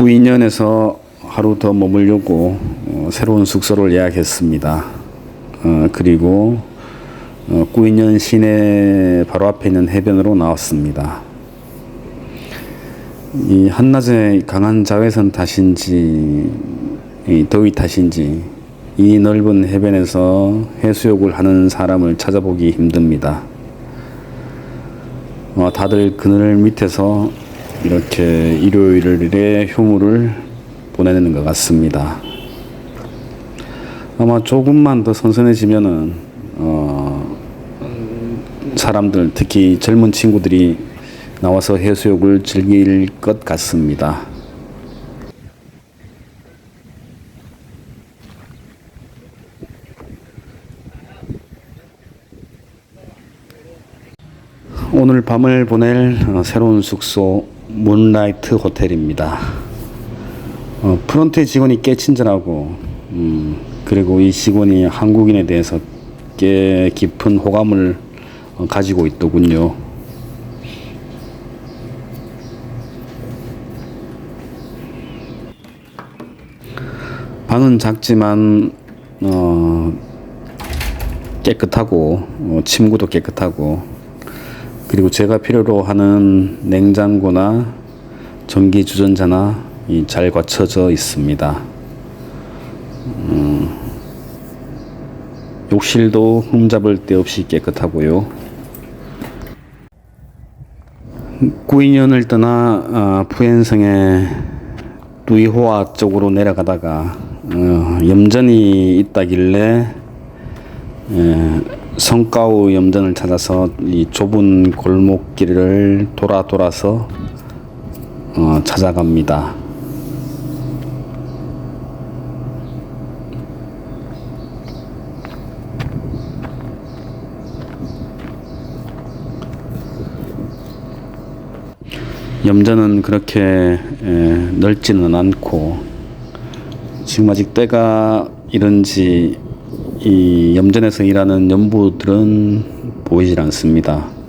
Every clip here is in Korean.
구인현에서 하루 더 머물려고 어, 새로운 숙소를 예약했습니다. 어, 그리고 어, 구인현 시내 바로 앞에 있는 해변으로 나왔습니다. 이 한낮에 강한 자외선 탓인지 이 더위 탓인지 이 넓은 해변에서 해수욕을 하는 사람을 찾아보기 힘듭니다. 어, 다들 그늘 밑에서 이렇게 일요일에 휴무를 보내는 것 같습니다. 아마 조금만 더 선선해지면은 어, 사람들 특히 젊은 친구들이 나와서 해수욕을 즐길 것 같습니다. 오늘 밤을 보낼 어, 새로운 숙소 문라이트 호텔입니다. 어, 프론트 직원이 꽤 친절하고 음, 그리고 이 직원이 한국인에 대해서 꽤 깊은 호감을 어, 가지고 있더군요. 방은 작지만 어, 깨끗하고 어, 침구도 깨끗하고 그리고 제가 필요로 하는 냉장고나 전기 주전자나 이잘 갖춰져 있습니다. 음, 욕실도 흠잡을 데 없이 깨끗하고요. 구인현을 떠나 아, 푸엔성의 두이호아 쪽으로 내려가다가 어, 염전이 있다길래 에, 성가우 염전을 찾아서 이 좁은 골목길을 돌아 돌아서 어, 찾아갑니다. 염전은 그렇게 에, 넓지는 않고 지금 아직 때가 이런지 이 염전에서 일하는 연부들은 보이질 않습니다.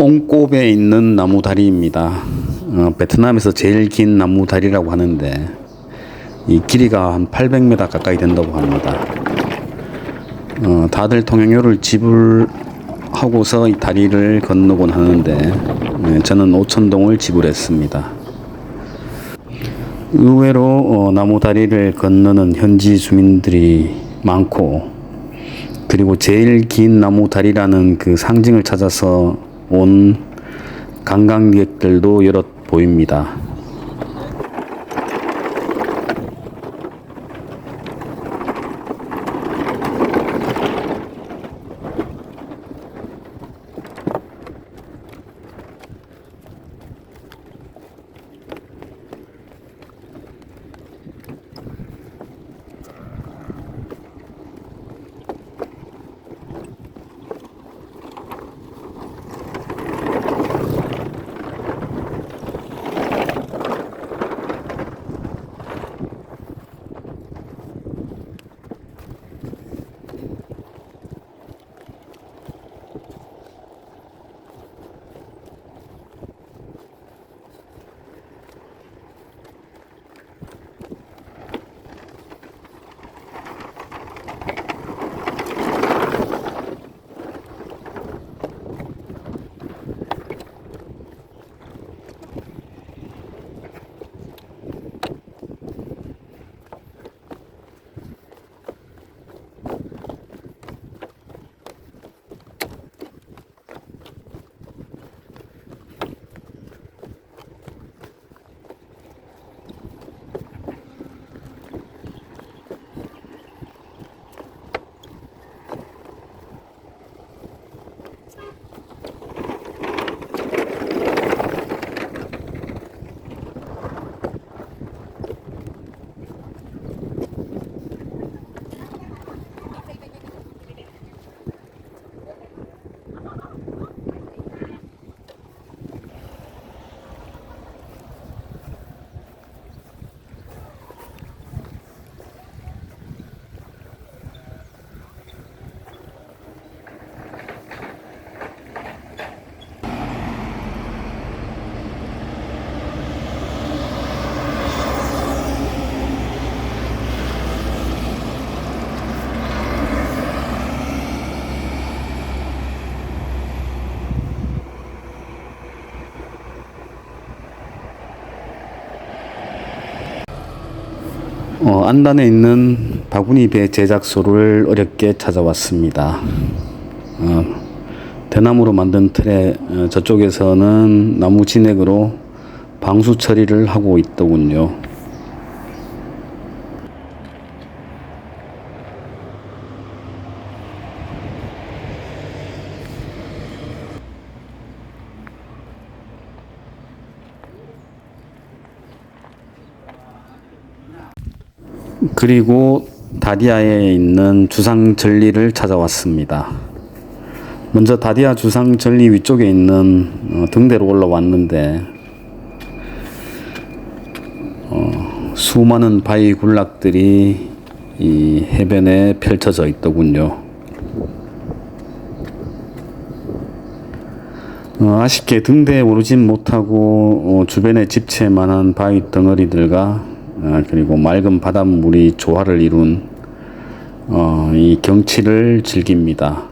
옹꼽에 있는 나무 다리입니다. 어, 베트남에서 제일 긴 나무 다리라고 하는데 이 길이가 한 800m 가까이 된다고 합니다. 어, 다들 통행료를 지불하고서 이 다리를 건너곤 하는데 네, 저는 5천동을 지불했습니다. 의외로 어, 나무 다리를 건너는 현지 주민들이 많고 그리고 제일 긴 나무 다리라는 그 상징을 찾아서 온 관광객들도 여럿 보입니다. 어, 안단에 있는 바구니 배 제작소를 어렵게 찾아왔습니다. 어, 대나무로 만든 틀에 어, 저쪽에서는 나무 진액으로 방수 처리를 하고 있더군요. 그리고 다디아에 있는 주상 전리를 찾아왔습니다. 먼저 다디아 주상 전리 위쪽에 있는 어, 등대로 올라왔는데 어, 수많은 바위 군락들이 이 해변에 펼쳐져 있더군요. 어, 아쉽게 등대에 오르진 못하고 어, 주변에 집채만한 바위 덩어리들과 아, 그리고 맑은 바닷물이 조화를 이룬 어, 이 경치를 즐깁니다.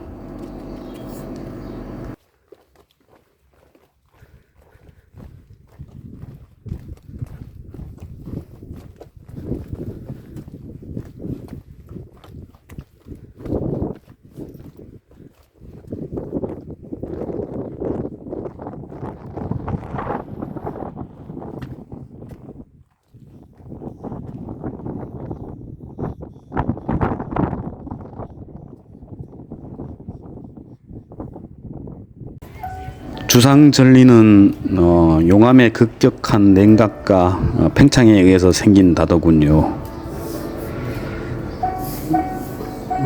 주상 전리는 어, 용암의 급격한 냉각과 어, 팽창에 의해서 생긴 다더군요.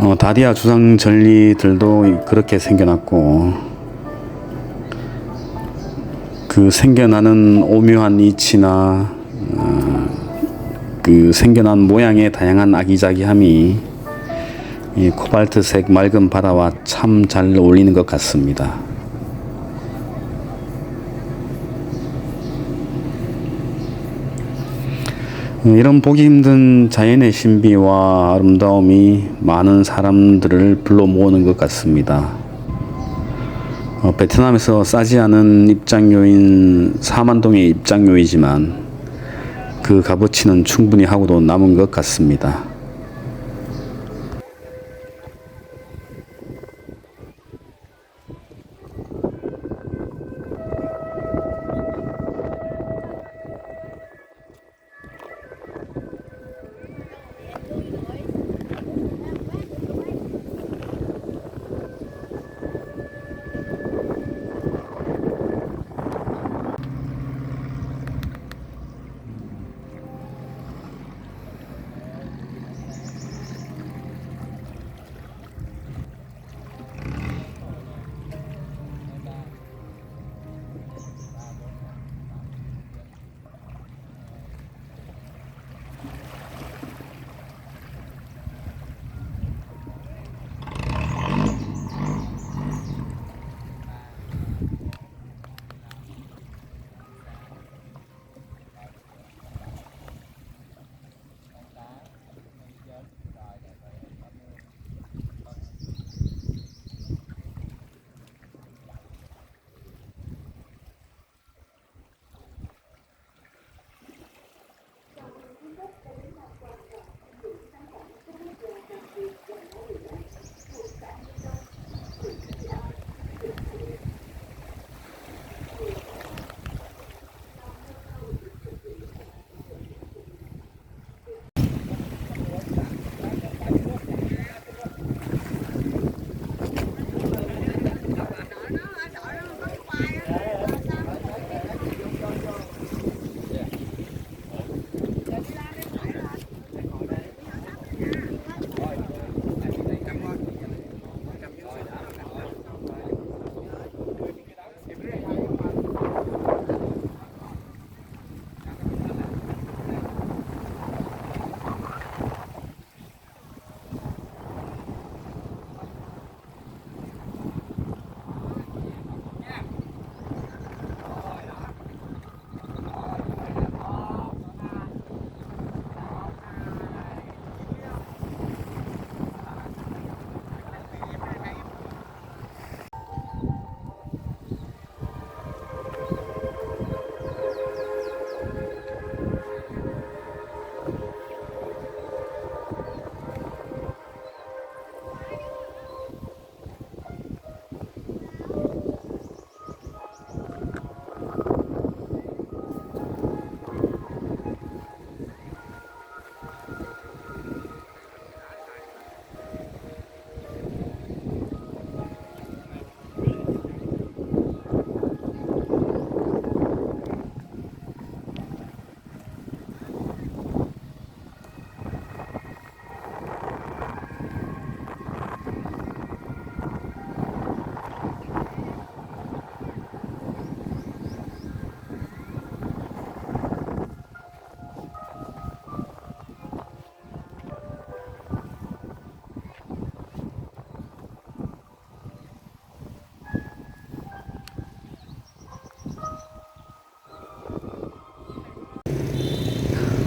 어, 다디아 주상 전리들도 그렇게 생겨났고 그 생겨나는 오묘한 이치나 어, 그 생겨난 모양의 다양한 아기자기함이 이 코발트색 맑은 바다와 참 잘 어울리는 것 같습니다. 이런 보기 힘든 자연의 신비와 아름다움이 많은 사람들을 불러 모으는 것 같습니다. 어, 베트남에서 싸지 않은 입장료인 4만 동의 입장료이지만 그 값어치는 충분히 하고도 남은 것 같습니다.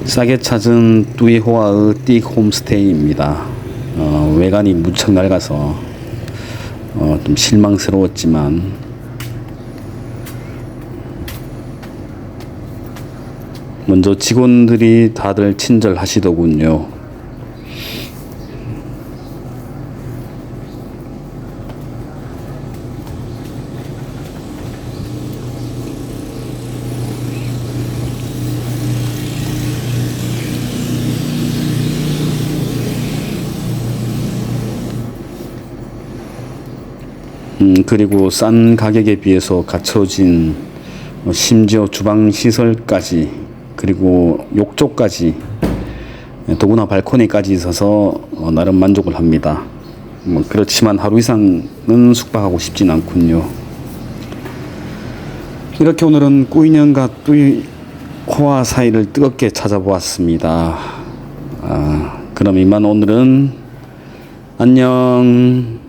싸게 찾은 뚜이호아의 띡 홈스테이입니다. 어, 외관이 무척 낡아서 어, 좀 실망스러웠지만 먼저 직원들이 다들 친절하시더군요. 음, 그리고 싼 가격에 비해서 갖춰진 어, 심지어 주방 시설까지 그리고 욕조까지 예, 더구나 발코니까지 있어서 어, 나름 만족을 합니다. 뭐 그렇지만 하루 이상은 숙박하고 싶진 않군요. 이렇게 오늘은 꾸인형과 뚜이 코아 사이를 뜨겁게 찾아보았습니다. 아, 그럼 이만 오늘은 안녕.